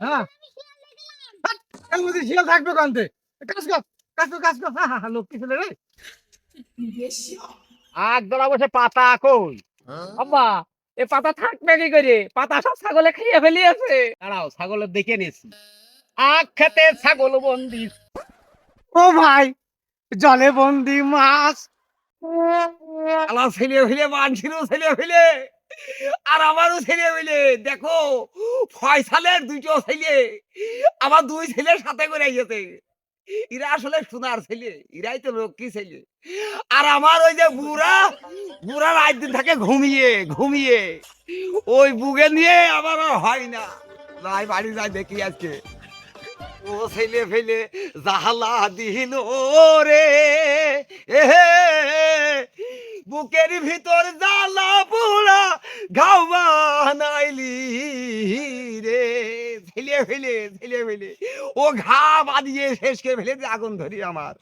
হ্যাঁ? হাট, এর মধ্যে শিয়াল থাকবে কানতে কাজ কর কাজ কর কাজ কর। হ্যাঁ হ্যাঁ লক্ষ্মী ছেলে রে? আগ ধরা বসে পাতা কই? আব্বা এ পাতা থাকবে কি করে? পাতা সব ছাগলে খেয়ে ফেলিয়েছে। দাঁড়াও ছাগলের দেখে নিয়েছি। আখ খেতে ছাগল বন্দি। ও ভাই জলে বন্দি মাছ। আলা ছেলে ফেলে মানছিরও ছেলে ফেলে আর আমারও ছেলে ফেলে দেখো, ফয়সালের দুটো ছেলে, আমার দুই ছেলের সাথে করে গেছে এরা আসলে সোনার ছেলে, এরাই তো লক্ষ্মী ছেলে। আর আমার ওই যে বুড়া বুড়া রাত দিন থাকে ঘুমিয়ে ঘুমিয়ে। ওই বুকে নিয়ে আমার হয় না। যাই বাড়ি যাই দেখি আজকে। ও ছেলে ফেলে জাহালা দিল রে বুকের ভিতর জ্বালা পোড়া ঘাও বানাইলি রে। ছেলে ফেলে ছেলে ফেলে। ও ঘা বাঁধিয়ে শেষ করে ফেলে আগুন ধরি আমার।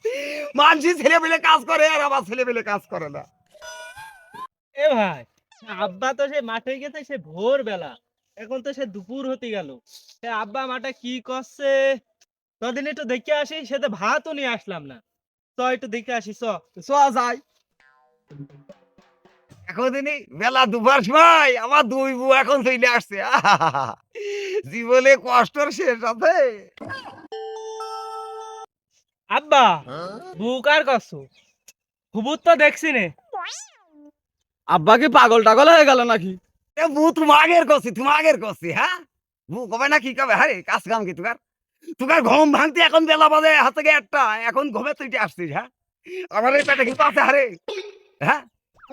মানসি ছেলে ফেলে কাজ করে আর আমার ছেলে ফেলে কাজ করে না। এ ভাই আব্বা তো সে মাঠে গেছে সে ভোর বেলা এখন তো সে দুপুর হতে গেল। সে আব্বা মাঠে কি করছে? তদিন একটু দেখে আসি সে তো ভাতও নিয়ে আসলাম না। চ একটু দেখে আসি চ। চ যাই। এখন দিনই বেলা দুবার সময় আমার দুই বউ এখন চলে আসছে। জীবনে কষ্টর শেষ আছে। আব্বা বুক আর করছ হুবুত তো দেখছি নে। আব্বা কি পাগল টাগল হয়ে গেল নাকি? এ বউ তুমি আগের করছি তুমি আগের করছি হ্যাঁ? বউ কবে না কি কবে? হারে কাজ কাম কি তুকার তুকার ঘুম ভাঙতে এখন বেলা বাজে হাত থেকে একটা এখন ঘুমে তুই আসছিস হ্যাঁ? আমার এই পেটে কিন্তু আছে হারে হ্যাঁ?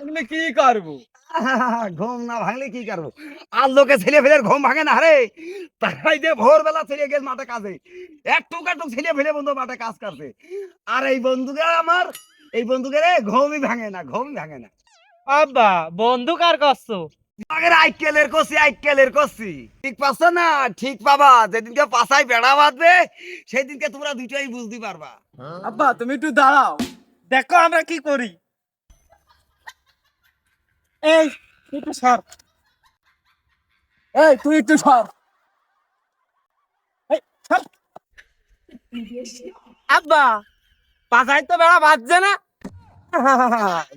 আপনি কি করব? ঘুম না ভাঙলে কি করব? আর লোকে ছেলে ফেলে ঘুম ভাঙে না রে। তারাই যে ভোরবেলা ছেলে গেছে মাঠে কাজে। একটুক ছেলে ফেলে বন্ধু মাঠে কাজ করছে। আর এই বন্ধুকে আমার এই বন্ধুকে রে ঘুমই ভাঙে না ঘুমই ভাঙে না। আব্বা বন্ধু কার করছ আগের আইকেলের কষি আইকেলের কষি। ঠিক পাচ্ছ না? ঠিক পাবা। যেদিনকে পাশায় বেড়া বাঁধবে সেই দিনকে তোমরা দুটোই বুঝতে পারবা। আব্বা তুমি একটু দাঁড়াও। দেখো আমরা কি করি। এই তুই একটু সর। এই তুই একটু সর। আব্বা পাশায় তো বেড়া বাজছে না।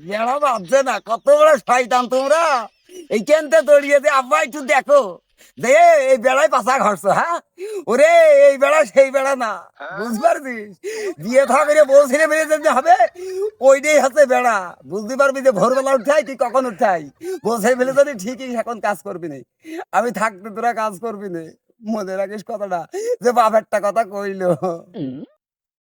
বেড়া বাজছে না কত বড় শয়তান তোমরা। এইখানতে দড়িয়ে দে আব্বা একটু দেখো। দে এই বেড়ায় পাশা ঘরছো হ্যাঁ? ওরে এই বেড়া সেই বেড়া না বুঝতে পারছিস? বিয়ে থা করে বউ ছেলে মেয়ে যেতে হবে ওইটাই হচ্ছে বেড়া। বুঝতে পারবি যে ভোরবেলা উঠাই তুই কখন উঠাই? বউ মেয়ে যদি ঠিকই এখন কাজ করবি না আমি থাকতে তোরা কাজ করবি না। মনে রাখিস কথাটা যে বাপেরটা কথা কইলো।